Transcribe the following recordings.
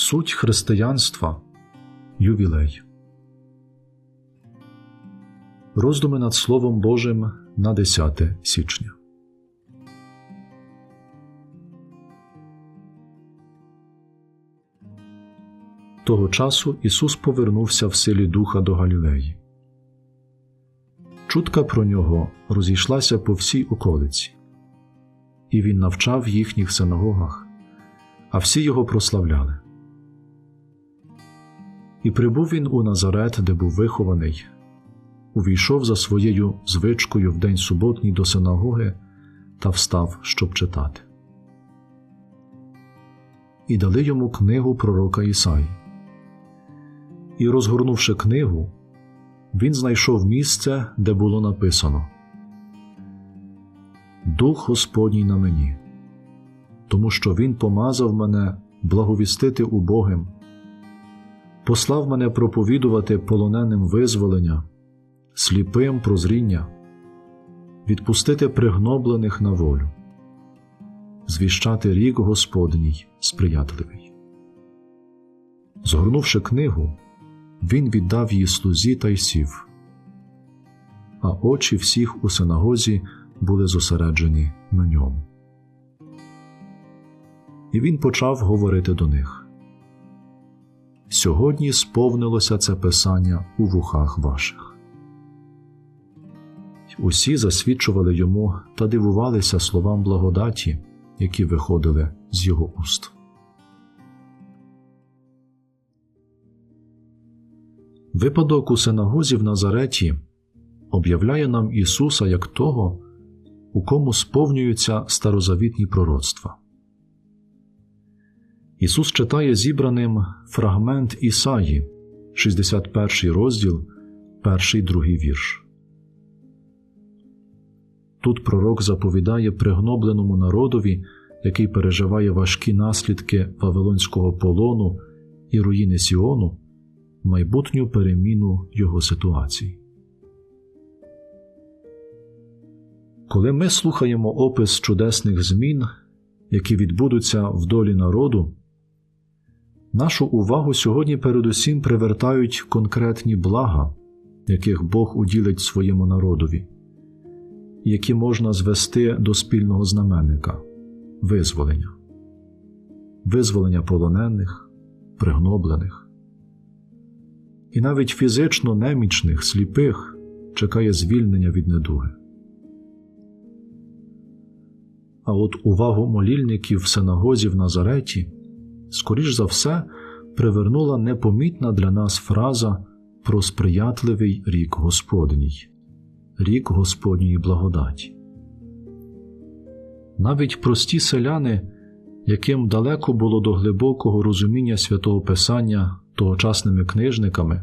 Суть християнства ювілей. Роздуми над Словом Божим на 10 січня. Того часу Ісус повернувся в силі Духа до Галілеї. Чутка про нього розійшлася по всій околиці, і він навчав їхніх синагогах, а всі його прославляли. І прибув він у Назарет, де був вихований, увійшов за своєю звичкою в день суботній до синагоги та встав, щоб читати. І дали йому книгу пророка Ісаї. І, розгорнувши книгу, він знайшов місце, де було написано Дух Господній на мені, тому що Він помазав мене благовістити убогим, послав мене проповідувати полоненим визволення, сліпим прозріння, відпустити пригноблених на волю, звіщати рік Господній сприятливий. Згорнувши книгу, він віддав її слузі та й сів, а очі всіх у синагозі були зосереджені на ньому. І він почав говорити до них. Сьогодні сповнилося це писання у вухах ваших. Усі засвідчували йому та дивувалися словам благодаті, які виходили з його уст. Випадок у синагозі в Назареті об'являє нам Ісуса як того, у кому сповнюються старозавітні пророцтва. Ісус читає зібраним фрагмент Ісаї, 61 розділ, перший другий вірш. Тут пророк заповідає пригнобленому народові, який переживає важкі наслідки Вавилонського полону і руїни Сіону майбутню переміну його ситуації. Коли ми слухаємо опис чудесних змін, які відбудуться в долі народу, нашу увагу сьогодні передусім привертають конкретні блага, яких Бог уділить своєму народові, які можна звести до спільного знаменника визволення, визволення полонених, пригноблених. І навіть фізично немічних, сліпих чекає звільнення від недуги. А от увагу молільників в синагозі в Назареті, скоріш за все, привернула непомітна для нас фраза про сприятливий рік Господній, рік Господньої благодаті. Навіть прості селяни, яким далеко було до глибокого розуміння святого Писання тогочасними книжниками,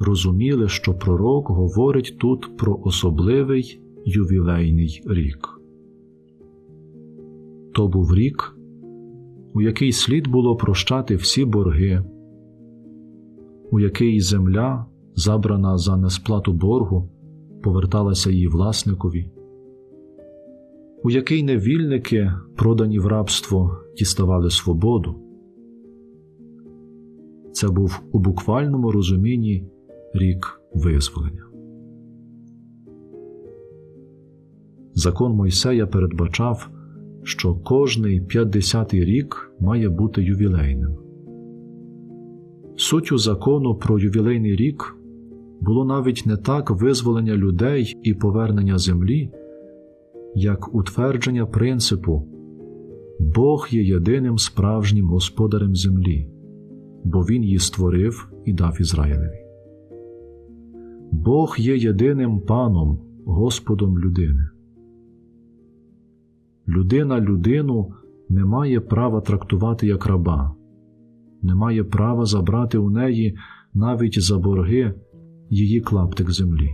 розуміли, що пророк говорить тут про особливий ювілейний рік. То був рік, у який слід було прощати всі борги, у який земля, забрана за несплату боргу, поверталася її власникові, у який невільники, продані в рабство, діставали свободу. Це був у буквальному розумінні рік визволення. Закон Мойсея передбачав, що кожний 50-й рік має бути ювілейним. Суттю закону про ювілейний рік було навіть не так визволення людей і повернення землі, як утвердження принципу Бог є єдиним справжнім господарем землі, бо Він її створив і дав Ізраїлеві. Бог є єдиним паном, Господом людини. Людина людину не має права трактувати як раба, не має права забрати у неї навіть за борги її клаптик землі.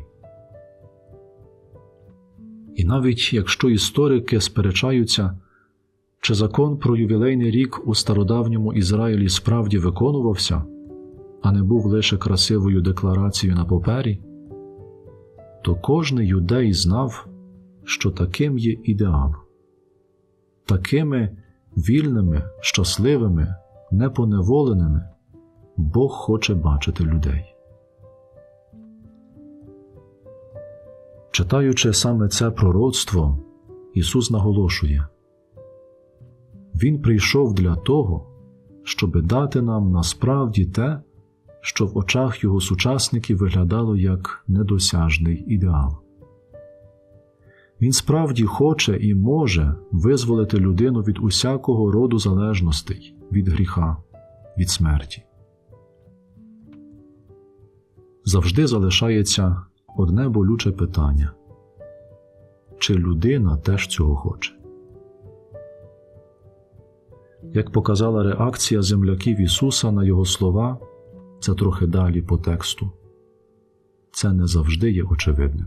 І навіть якщо історики сперечаються, чи закон про ювілейний рік у стародавньому Ізраїлі справді виконувався, а не був лише красивою декларацією на папері, то кожний юдей знав, що таким є ідеал. Такими вільними, щасливими, непоневоленими Бог хоче бачити людей. Читаючи саме це пророцтво, Ісус наголошує Він прийшов для того, щоби дати нам насправді те, що в очах його сучасників виглядало як недосяжний ідеал. Він справді хоче і може визволити людину від усякого роду залежностей, від гріха, від смерті. Завжди залишається одне болюче питання чи людина теж цього хоче? Як показала реакція земляків Ісуса на Його слова, це трохи далі по тексту. Це не завжди є очевидним.